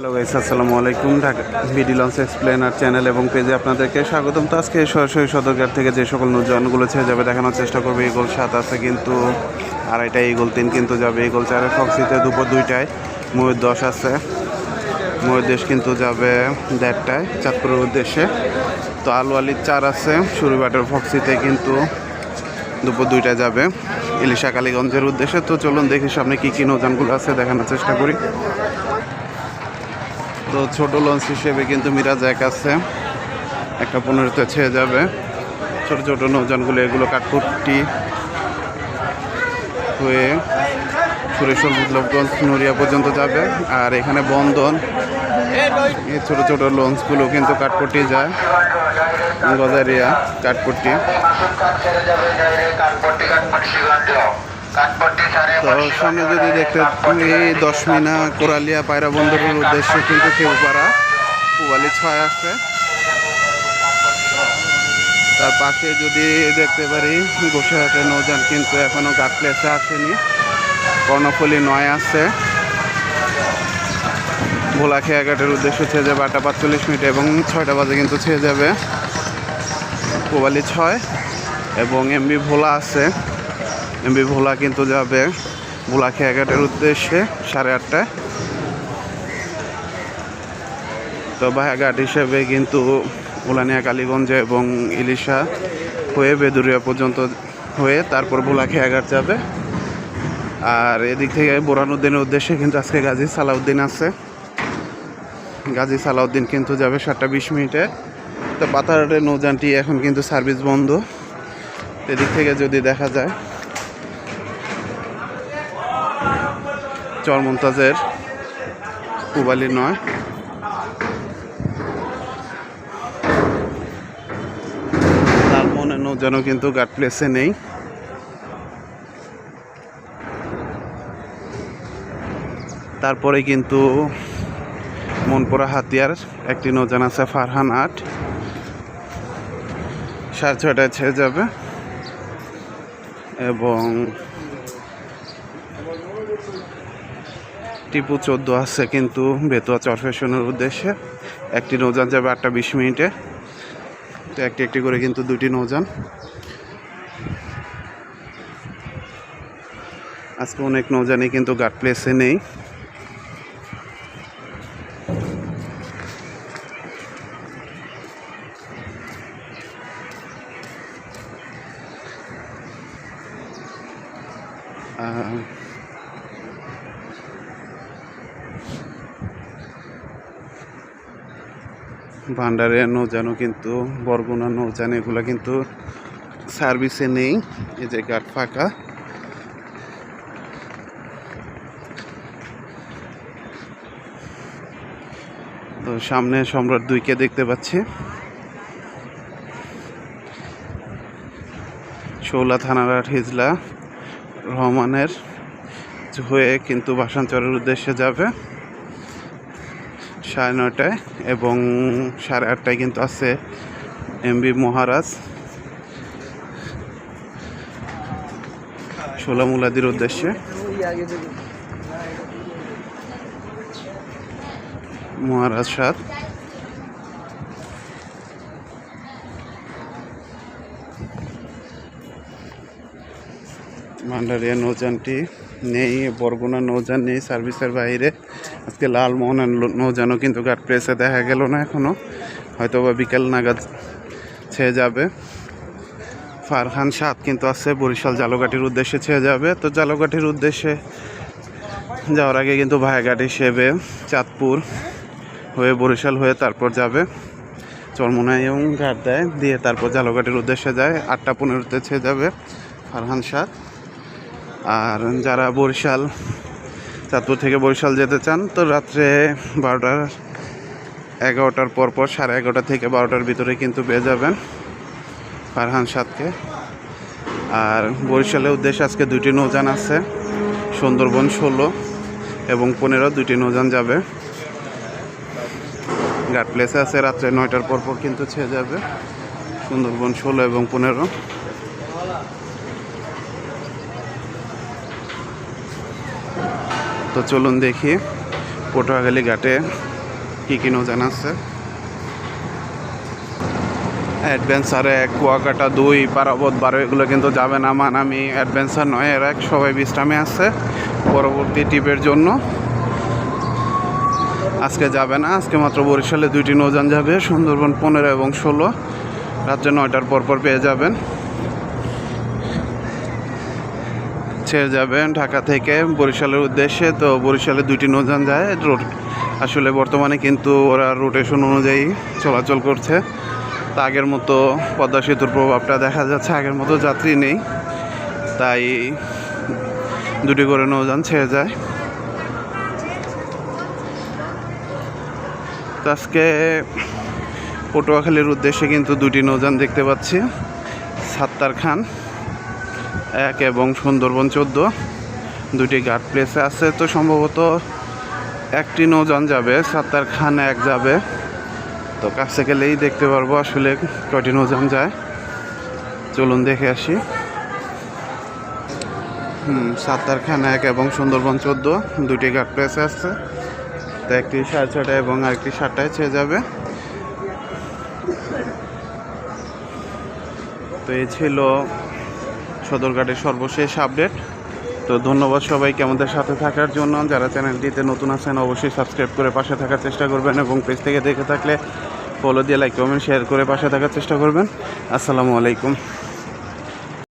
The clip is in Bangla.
হ্যালো গাইস আসসালামু আলাইকুম। Dhaka BD launch explainer channel এবং পেজে আপনাদেরকে স্বাগতম। তো আজকে সরাসরি সদরঘাট থেকে যে সকল নৌযানগুলো ছেড়ে যাবে দেখানোর চেষ্টা করবে। ইগল সাত আছে কিন্তু আড়াইটা ইগল তিন কিন্তু যাবে। ইগল চারের ফক্সিতে দুপুর দুইটায় ময়ূর দশ আছে। ময়ূর দেশ কিন্তু যাবে দেড়টায় চাঁদপুরের উদ্দেশ্যে। তো আলু আলির চার আছে, সুরিবাটের ফক্সিতে কিন্তু দুপুর দুইটায় যাবে। ইলিশা কালীগঞ্জের উদ্দেশ্যে তো চলুন দেখি সামনে কী কী নৌযানগুলো আছে, দেখানোর চেষ্টা করি। তো ছোট লঞ্চ হিসেবে কিন্তু মিরাজ এক আছে। একটা পনেরোতে ছেয়ে যাবে। ছোট ছোট নৌযানগুলো, এগুলো কাঠপুট্টি হয়ে সুরেশ্বর বিপ্লবগঞ্জ, নড়িয়া পর্যন্ত যাবে। আর এখানে বন্ধন এই ছোট ছোট লঞ্চগুলো কিন্তু কাঠপট্টি যায়। গজারিয়া কাঠপট্টি তো সামনে যদি দেখতে এই দশ মিনা কোরালিয়া পায়রা বন্দরের উদ্দেশ্যে কিন্তু কেউ পারা পুয়ালি ছয় আছে। তার পাশে যদি দেখতে পারি গোসাহাটের নৌযান কিন্তু এখনও ঘাট প্লেসে আসেনি। কর্ণফুলি নয় আছে। ভোলা খেয়াঘাটের উদ্দেশ্যে ছেড়ে যাবে আটটা পাঁচচল্লিশ মিনিট এবং ছয়টা বাজে কিন্তু ছেয়ে যাবে কোবালি ছয় এবং এমবি ভোলা আছে। এমবি ভোলা কিন্তু যাবে ভোলা খেয়াঘাটের উদ্দেশ্যে সাড়ে আটটায়। তো ভায়াঘাট হিসেবে কিন্তু উলানিয়া কালীগঞ্জে এবং ইলিশা হয়ে বেদুরিয়া পর্যন্ত হয়ে তারপর ভোলা খেয়াঘাট যাবে। আর এদিক থেকে বোরানুদ্দিনের উদ্দেশ্যে কিন্তু আজকে গাজী সালাউদ্দিন আছে। গাজী সালাউদ্দিন কিন্তু যাবে সাতটা বিশ মিনিটে। তো পাতারহাটের নৌযানটি এখন কিন্তু সার্ভিস বন্ধ। এদিক থেকে যদি দেখা যায় চরমন্তাজের পুবালি নয়। তার লালমোহনের নৌযানও কিন্তু গার্ড প্লেসে নেই। তারপরে কিন্তু মনপুরা হাতিয়ার, একটি নৌজান আছে ফারহান আট। সাড়ে ছয়টায় ছেড়ে যাবে। এবং টিপু চোদ্দ আছে কিন্তু বেতুয়া চরফেশনের উদ্দেশ্যে। একটি নৌযান যাবে আটটা বিশ মিনিটে। তো একটি একটি করে কিন্তু দুটি নৌযান। আজকে অনেক নৌযানই কিন্তু গার্ড প্লেসে নেই। আহ, ভান্ডারের নৌজানও কিন্তু বরগুনা নৌজান এগুলো কিন্তু সার্ভিসে নেই। এই যে গাট ফাঁকা। তো সামনে সম্রাট দুইকে দেখতে পাচ্ছি। শৌলা থানার হিজলা রহমানের হয়ে কিন্তু বাসাঞ্চরের উদ্দেশ্যে যাবে। সাড়ে নয়টায় এবং সাড়ে আটটায় কিন্তু আছে এমবি মহারাজ। সোলামুলাদির উদ্দেশ্যে। মহারাজ সাত। ভান্ডারিয়া নৌযানটি নেই, বরগুনা নৌজান নেই, সার্ভিসের বাইরে। আজকে লালমোহনের লো- নৌযানও কিন্তু ঘাট প্রেসে দেখা গেল না এখনও হয়তো বা বিকেল নাগাদ ছেয়ে যাবে। ফারহান সাত কিন্তু আছে বরিশাল জালঘাটির উদ্দেশ্যে ছেয়ে যাবে। তো জালঘাটির উদ্দেশ্যে যাওয়ার আগে কিন্তু ভায়াঘাট হিসেবে চাঁদপুর হয়ে বরিশাল হয়ে তারপর যাবে। চরমোনাই এবং ঘাট দেয়, দিয়ে তারপর জালঘাটির উদ্দেশ্যে যায়। আটটা পনেরোতে ছেয়ে যাবে ফারহান সাত আর যারা বরিশাল, চাঁদপুর থেকে বরিশাল যেতে চান, তো রাত্রে বারোটার এগারোটার পর পর, সাড়ে এগারোটা থেকে বারোটার ভিতরে কিন্তু পেয়ে যাবেন ফারহান সাতকে আর বরিশালের উদ্দেশ্যে আজকে দুইটি নৌযান আছে, সুন্দরবন ষোলো এবং পনেরো, দুইটি নৌযান যাবে। ঘাট প্লেসে আছে, রাত্রে নয়টার পর পর কিন্তু ছেড়ে যাবে, সুন্দরবন ষোলো এবং পনেরো। তো চলুন দেখি পটুয়াখালী ঘাটে কী কী নৌজান আছে। অ্যাডভেঞ্চার এক, কুয়াকাটা দুই, পারাবত বারো, এগুলো কিন্তু যাবে না মান আমি অ্যাডভেঞ্চার নয়, এর এক, সবাই বিশ্রামে আছে পরবর্তী ট্রিপের জন্য। আজকে যাবে না, আজকে মাত্র বরিশালে দুইটি নৌযান যাবে, সুন্দরবন পনেরো এবং ষোলো। রাত্রে নয়টার পর পর পেয়ে যাবেন। ছেড়ে যাবেন ঢাকা থেকে বরিশালের উদ্দেশ্যে। তো বরিশালে দুইটি নৌযান যায় রোড। আসলে বর্তমানে কিন্তু ওরা রোটেশন অনুযায়ী চলাচল করছে। তা আগের মতো পদ্মা সেতুর প্রভাবটা দেখা যাচ্ছে, আগের মতো যাত্রী নেই। তাই দুটি করে নৌযান ছেড়ে যায়। আজকে পটুয়াখালীর উদ্দেশ্যে কিন্তু দুটি নৌযান দেখতে পাচ্ছি। সাত্তার খান। এক এবং সুন্দরবন চোদ্দ। দুটি ঘাট প্লেসে আছে। তো সম্ভবত একটি নৌযান যাবে সাত্তার খান এক যাবে। তো কাছে গেলেই দেখতে পারব আসলে কয়টি নৌযান যায়। চলুন দেখে আসি। হুম সাত্তার খান এক এবং সুন্দরবন চোদ্দ। দুটি ঘাট প্লেসে আছে। তো একটি সাড়ে ছটায় এবং আরেকটি সাতটায় ছেড়ে যাবে। তো এই ছিল সদরঘাটের সর্বশেষ আপডেট। তো ধন্যবাদ সবাইকে আমাদের সাথে থাকার জন্য। যারা চ্যানেলটিতে নতুন আছেন, অবশ্যই সাবস্ক্রাইব করে পাশে থাকার চেষ্টা করবেন এবং পেজ থেকে দেখে থাকলে ফলো দিয়ে লাইক কমেন্ট শেয়ার করে পাশে থাকার চেষ্টা করবেন। আসসালামু আলাইকুম।